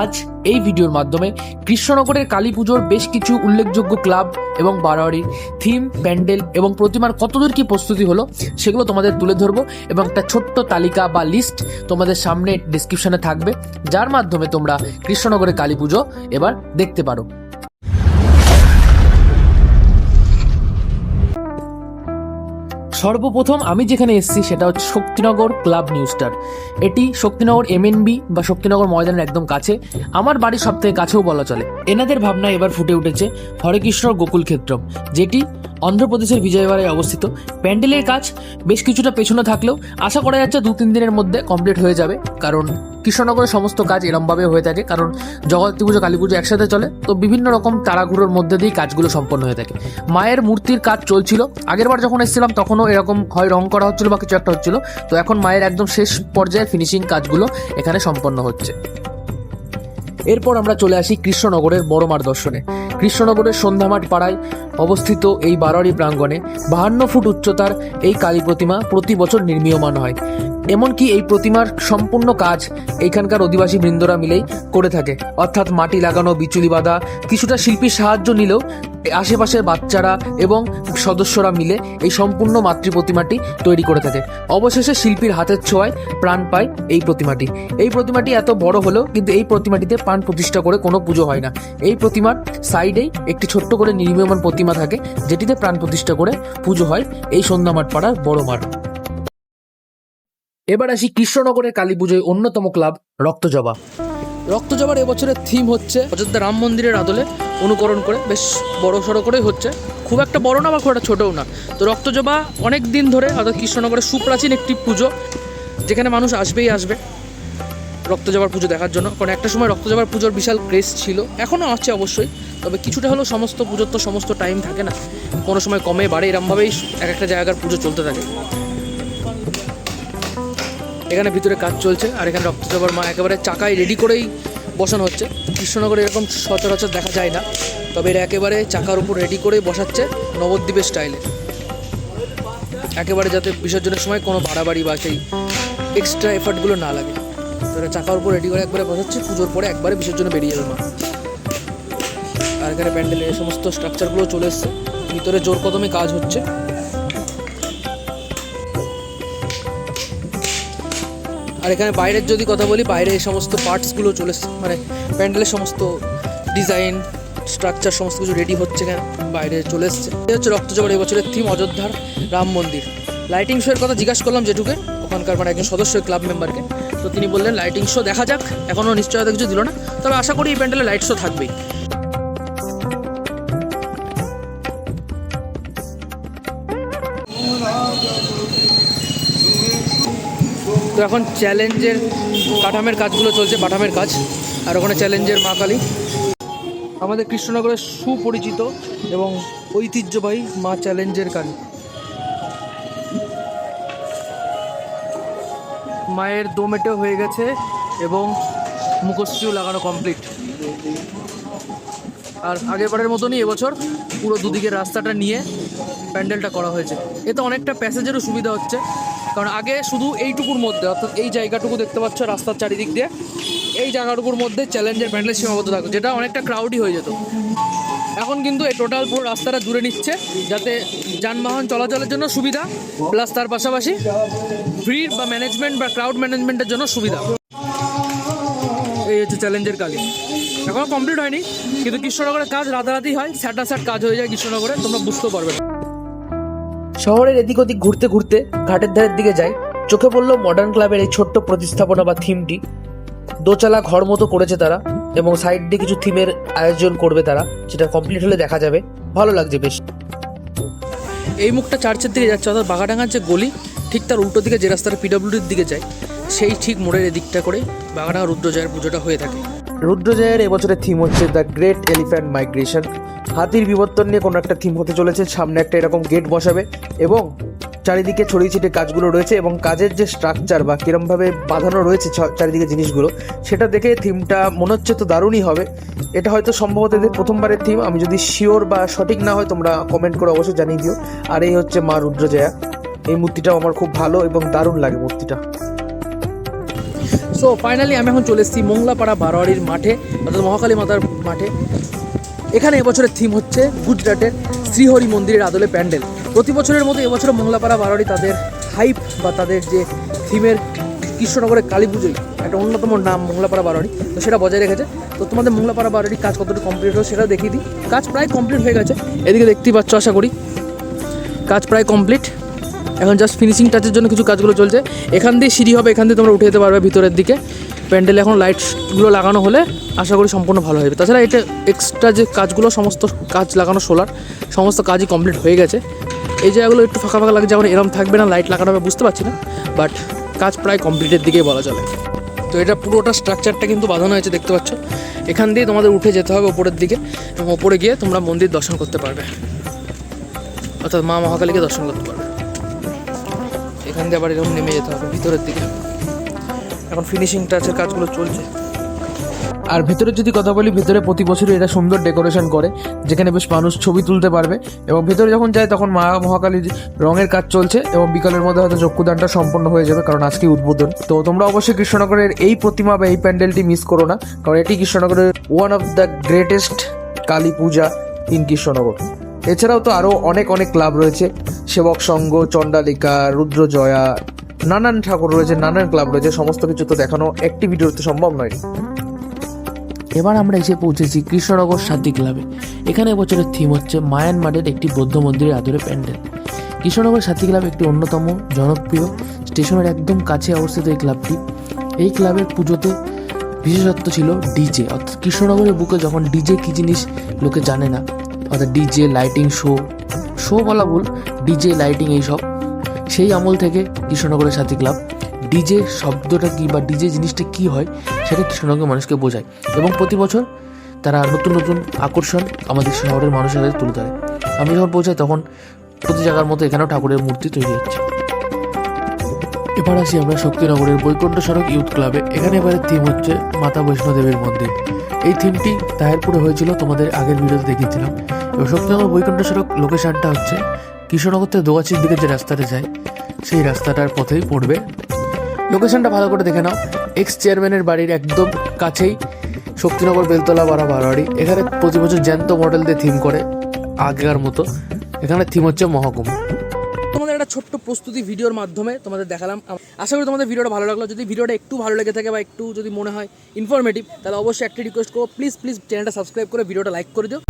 আজ এই ভিডিওর মাধ্যমে কৃষ্ণনগরের কালী পুজোর বেশ কিছু উল্লেখযোগ্য ক্লাব এবং বারোয়ারির থিম, প্যান্ডেল এবং প্রতিমার কতদূর কি প্রস্তুতি হলো সেগুলো তোমাদের তুলে ধরবো এবং একটা ছোট্ট তালিকা বা লিস্ট তোমাদের সামনে ডিসক্রিপশনে থাকবে, যার মাধ্যমে তোমরা কৃষ্ণনগরের কালী পুজো এবার দেখতে পারো। সর্বপ্রথম আমি যেখানে এসেছি সেটা হচ্ছে শক্তিনগর ক্লাব নিউ স্টার এটি শক্তিনগর এমএনবি বা শক্তিনগর ময়দানের একদম কাছে। আমার বাড়ির সব থেকে কাছেও বলা চলে। এনাদের ভাবনা এবার ফুটে উঠেছে হরেকৃষ্ণর গোকুল ক্ষেত্রম, যেটি অন্ধ্রপ্রদেশের বিজয়বাড়ায় অবস্থিত। প্যান্ডেলের কাজ বেশ কিছুটা পেছনে থাকলেও আশা করা যাচ্ছে দু তিন দিনের মধ্যে কমপ্লিট হয়ে যাবে। কারণ কৃষ্ণনগরের সমস্ত কাজ এরমভাবে হয়ে থাকে। কারণ জগদ্ধাত্রী পুজো, কালী পুজো একসাথে চলে। তো বিভিন্ন রকম তাড়াঘুড়োর মধ্যে দিয়েই কাজগুলো সম্পন্ন হয়ে থাকে। মায়ের মূর্তির কাজ চলছিল। আগেরবার যখন এসেছিলাম তখনও এরকম হয় রং করা হচ্ছিল বা কিছু একটা হচ্ছিল, তো এখন মায়ের একদম শেষ পর্যায়ে ফিনিশিং কাজগুলো এখানে সম্পন্ন হচ্ছে। এরপর আমরা চলে আসি কৃষ্ণনগরের বড়মার দর্শনে। কৃষ্ণনগরের সন্ধ্যামাঠ পাড়ায় অবস্থিত এই বারোয়ারি প্রাঙ্গণে বাহান্ন ফুট উচ্চতার এই কালী প্রতিমা প্রতি বছর নির্মীয়মান হয়। এমনকি এই প্রতিমার সম্পূর্ণ কাজ এখানকার অধিবাসী বৃন্দরা মিলেই করে থাকে। অর্থাৎ মাটি লাগানো, বিচুলি বাঁধা, কিছুটা শিল্পীর সাহায্য নিলেও আশেপাশের বাচ্চারা এবং সদস্যরা মিলে এই সম্পূর্ণ মাতৃ প্রতিমাটি তৈরি করে থাকে। অবশেষে শিল্পীর হাতের ছোঁয়ায় প্রাণ পায় এই প্রতিমাটি। এই প্রতিমাটি এত বড় হলেও কিন্তু এই প্রতিমাটিতে প্রাণ প্রতিষ্ঠা করে কোনো পুজো হয় না। এই প্রতিমার সাইডেই একটি ছোট্ট করে নির্মীয়মান প্রতিমা থাকে, যেটিতে প্রাণ প্রতিষ্ঠা করে পুজো হয় এই সন্ধ্যামাঠ পাড়ার বড় মাঠ। এবার আসি কৃষ্ণনগরের কালী পুজোয় অন্যতম ক্লাব, রক্তজবা। রক্তজবার এবছরের থিম হচ্ছে অযোধ্যা রাম মন্দিরের আদলে অনুকরণ করে, বেশ বড় সড়ো করেই হচ্ছে। খুব একটা বড় না বা খুব একটা ছোটও না। তো রক্তজবা অনেক দিন ধরে অর্থাৎ কৃষ্ণনগরের সুপ্রাচীন একটি পুজো, যেখানে মানুষ আসবেই আসবে রক্তজবার পুজো দেখার জন্য। কারণ একটা সময় রক্তজবার পুজোর বিশাল ক্রেজ ছিল, এখনও আছে অবশ্যই। তবে কিছুটা হলেও সমস্ত পুজোর তো সমস্ত টাইম থাকে না। কোনো সময় কমে বাড়ে, এরমভাবেই এক একটা জায়গার পুজো চলতে থাকে। এখানে ভিতরে কাজ চলছে, আর এখানে রক্তজবার মা একেবারে চাকায় রেডি করেই বসানো হচ্ছে। কৃষ্ণনগরে এরকম সচরাচর দেখা যায় না, তবে এরা একেবারে চাকার উপর রেডি করেই বসাচ্ছে নবদ্বীপের স্টাইলে একেবারে যাতে বিসর্জনের সময় কোনো বাড়াবাড়ি বা সেই এক্সট্রা এফার্টগুলো না লাগে। তো এরা চাকার উপর রেডি করে একবারে বসাচ্ছে, পুজোর পরে একবারে বিসর্জনে বেরিয়ে যাবে মা। আর এখানে প্যান্ডেলের সমস্ত স্ট্রাকচারগুলো চলে এসছে, ভিতরে জোর কদমে কাজ হচ্ছে। আর এখানে বাইরের যদি কথা বলি, বাইরে এই সমস্ত পার্টসগুলো চলে মানে প্যান্ডেলের সমস্ত ডিজাইন স্ট্রাকচার সমস্ত কিছু রেডি হচ্ছে এখানে বাইরে চলে এসছে। এই হচ্ছে রক্তজবার এবছরের থিম অযোধ্যার রাম মন্দির। লাইটিং শো এর কথা জিজ্ঞাসা করলাম যেটুকে ওখানকার মানে একজন সদস্য ক্লাব মেম্বারকে তো তিনি বললেন লাইটিং শো দেখা যাক, এখনও নিশ্চয়তা কিছু দিল না। তবে আশা করি এই প্যান্ডেলে লাইট শো থাকবেই। তো এখন চ্যালেঞ্জের কাঠামের কাজগুলো চলছে, বাটামের কাজ। আর ওখানে চ্যালেঞ্জের মা কালী। আমাদের কৃষ্ণনগরের সুপরিচিত এবং ঐতিহ্যবাহী মা চ্যালেঞ্জের কালী মায়ের দোমেটেও হয়ে গেছে এবং মুখশ্রীও লাগানো কমপ্লিট আর আগেরবারের মতনই এবছর পুরো দুদিকের রাস্তাটা নিয়ে প্যান্ডেলটা করা হয়েছে। এতে অনেকটা প্যাসেজেরও সুবিধা হচ্ছে। কারণ আগে শুধু এইটুকুর মধ্যে, অর্থাৎ এই জায়গাটুকু দেখতে পাচ্ছ রাস্তার চারিদিক দিয়ে, এই জায়গাটুকুর মধ্যে চ্যালেঞ্জের প্যান্ডেল সীমাবদ্ধ থাকতো, যেটা অনেকটা ক্রাউডই হয়ে যেত। এখন কিন্তু এই টোটাল পুরো রাস্তাটা জুড়ে নিচ্ছে, যাতে যানবাহন চলাচলের জন্য সুবিধা প্লাস তার পাশাপাশি ভিড় বা ম্যানেজমেন্ট বা ক্রাউড ম্যানেজমেন্টের জন্য সুবিধা। এই হচ্ছে চ্যালেঞ্জের কালি। এখনও কমপ্লিট হয়নি, কিন্তু কৃষ্ণনগরের কাজ রাতারাতি হয় স্যাটা স্যাট কাজ হয়ে যায় কৃষ্ণনগরে, তোমরা বুঝতেও পারবে না। শহরের এদিক ওদিক ঘুরতে ঘুরতে ঘাটের ধারের দিকে যাই, চোখে পড়ল মডার্ন ক্লাবের এই ছোট্ট প্রতিস্থাপনা বা থিমটি দোচালা ঘর মতো করেছে তারা এবং সাইড দিয়ে কিছু থিমের আয়োজন করবে তারা, যেটা কমপ্লিট হলে দেখা যাবে। ভালো লাগছে বেশ। এই মুখটা চার্চের দিকে যাচ্ছে, অর্থাৎ বাগাডাঙ্গার যে গলি, ঠিক তার উল্টো দিকে যে রাস্তাটা পিডব্লিউডির দিকে যায়, সেই ঠিক মোড়ের এদিকটা করে বাগাডাঙ্গা রুদ্রজয়ের পুজোটা হয়ে থাকে। রুদ্রজয়ের এবছরের থিম হচ্ছে দ্য গ্রেট এলিফ্যান্ট মাইগ্রেশন হাতির বিবর্তন নিয়ে কোনো একটা থিম হতে চলেছে, সামনে একটা এরকম গেট বসাবে এবং চারিদিকে ছড়িয়ে ছিটিয়ে কাজগুলো রয়েছে এবং কাজের যে স্ট্রাকচার বা কিরমভাবে বাঁধানো রয়েছে চারিদিকে জিনিসগুলো, সেটা দেখে থিমটা মনে হচ্ছে তো দারুণই হবে। এটা হয়তো সম্ভবত এদের প্রথমবারের থিম আমি যদি শিওর বা সঠিক না হয় তোমরা কমেন্ট করে অবশ্যই জানিয়ে দিও। আর এই হচ্ছে মা রুদ্রজয়া। এই মূর্তিটাও আমার খুব ভালো এবং দারুণ লাগে মূর্তিটা। সো ফাইনালি আমি এখন চলে এসেছি মোংলাপাড়া বারোয়ারির মাঠে, অর্থাৎ মহাকালী মাতার মাঠে। এখানে এবছরের থিম হচ্ছে গুজরাটের শ্রীহরি মন্দিরের আদলে প্যান্ডেল। প্রতি বছরের মতো এবছর মংলাপাড়া বারোয়ারি তাদের হাইপ বা তাদের যে থিমের কৃষ্ণনগরের কালী পুজোই একটা অন্যতম নাম মংলাপাড়া বারোয়ারি তো সেটা বজায় রেখেছে। তো তোমাদের মংলাপাড়া বারোয়ারি কাজ কতটা কমপ্লিট হলো সেটা দেখিয়ে দিই। কাজ প্রায় কমপ্লিট হয়ে গেছে। এদিকে দেখতেই পাচ্ছ, আশা করি। কাজ প্রায় কমপ্লিট এখন জাস্ট ফিনিশিং টাচের জন্য কিছু কাজগুলো চলছে। এখান দিয়ে সিঁড়ি হবে, এখান দিয়ে তোমরা উঠে যেতে পারবে ভিতরের দিকে। প্যান্ডেলে এখন লাইটসগুলো লাগানো হলে আশা করি সম্পূর্ণ ভালো হবে তাছাড়া এটা এক্সট্রা যে কাজগুলো, সমস্ত কাজ লাগানো সোলার সমস্ত কাজই কমপ্লিট হয়ে গেছে। এই জায়গাগুলো একটু ফাঁকা ফাঁকা লাগছে, যেমন এরম থাকবে না লাইট লাগানো হবে, বুঝতে পারছি না। বাট কাজ প্রায় কমপ্লিটের দিকেই বলা চলে। তো এটা পুরোটা স্ট্রাকচারটা কিন্তু বাঁধানো হয়েছে, দেখতে পাচ্ছ। এখান দিয়ে তোমাদের উঠে যেতে হবে ওপরের দিকে এবং ওপরে গিয়ে তোমরা মন্দির দর্শন করতে পারবে। অর্থাৎ মা মহাকালীকে দর্শন করতে পারবে। এখান দিয়ে আবার এরকম নেমে যেতে হবে, ভিতরের দিকে। এখন ফিনিশিং টাচের কাজগুলো চলছে। আর ভেতরে যদি কথা বলি, ভেতরে প্রতি বছরই এটা সুন্দর ডেকোরেশন করে, যেখানে বেশ মানুষ ছবি তুলতে পারবে। এবং ভেতরে যখন যায়, তখন মা মহাকালীর রঙের কাজ চলছে এবং বিকালের মধ্যে হয়তো চক্ষুদানটা সম্পন্ন হয়ে যাবে, কারণ আজকে উদ্বোধন। তো তোমরা অবশ্যই কৃষ্ণনগরের এই প্রতিমা বা এই প্যান্ডেলটি মিস করো না, কারণ এটি কৃষ্ণনগরের one of the greatest Kali Puja in Krishnanagar. এছাড়াও তো আরও অনেক অনেক ক্লাব রয়েছে। সেবক সংঘ, চণ্ডালিকা, রুদ্রজয়া, নানান ঠাকুর রয়েছে, নানান ক্লাব রয়েছে, সমস্ত কিছু তো দেখানো একটি ভিডিওতে সম্ভব নয়। এবার আমরা এসে পৌঁছেছি কৃষ্ণনগর শান্তি ক্লাবে। এখানে এবছরের থিম হচ্ছে মায়ানমারের একটি বৌদ্ধ মন্দিরের আদরে প্যান্ডেল। কৃষ্ণনগর শান্তি ক্লাব একটি অন্যতম জনপ্রিয় স্টেশনের একদম কাছে অবস্থিত এই ক্লাবটি। এই ক্লাবের পুজোতে বিশেষত্ব ছিল ডিজে, অর্থাৎ কৃষ্ণনগরের বুকে যখন ডিজে কী জিনিস লোকে জানে না অর্থাৎ ডিজে লাইটিং শো শো বলা ভুল ডিজে লাইটিং এইসব, সেই আমল থেকে কৃষ্ণনগরের সাথী ক্লাব ডিজে শব্দটা কী বা ডিজে জিনিসটা কী হয় সেটা কৃষ্ণনগরের মানুষকে বোঝায় এবং প্রতি বছর তারা নতুন নতুন আকর্ষণ আমাদের শহরের মানুষের কাছে তুলে ধরে। আমি যখন পৌঁছাই তখন প্রতি জায়গার মতো এখানেও ঠাকুরের মূর্তি তৈরি হচ্ছে। এবার আসি আমরা শক্তিনগরের বৈকুণ্ঠ সড়ক ইউথ ক্লাবে। এখানে এবারে থিম হচ্ছে মাতা বৈষ্ণোদেবীর মন্দির। এই থিমটি তাহেরপুরে হয়েছিল, তোমাদের আগের ভিডিওতে দেখিয়েছিলাম। এবং শক্তিনগর বৈকুণ্ঠ সড়ক লোকেশনটা হচ্ছে কৃষ্ণনগর থেকে দোয়াচির দিকে যে রাস্তাটা যায়, সেই রাস্তাটার পথেই পড়বে। লোকেশনটা ভালো করে দেখে নাও। এক্স চেয়ারম্যানের বাড়ির একদম কাছেই শক্তিনগর বেলতলা বাড়া বারোয়ারি। এখানে প্রতি বছর জ্যান্ত মডেল দিয়ে থিম করে আগেকার মতো। এখানে থিম হচ্ছে মহকুমা। তোমাদের একটা ছোট্ট প্রস্তুতি ভিডিওর মাধ্যমে তোমাদের দেখালাম। আশা করি তোমাদের ভিডিওটা ভালো লাগল। যদি ভিডিওটা একটু ভালো লেগে থাকে বা একটু যদি মনে হয় ইনফরমেটিভ তাহলে অবশ্যই একটা রিকোয়েস্ট করো প্লিজ প্লিজ চ্যানেলটা সাবস্ক্রাইব করে ভিডিওটা লাইক করে দিও।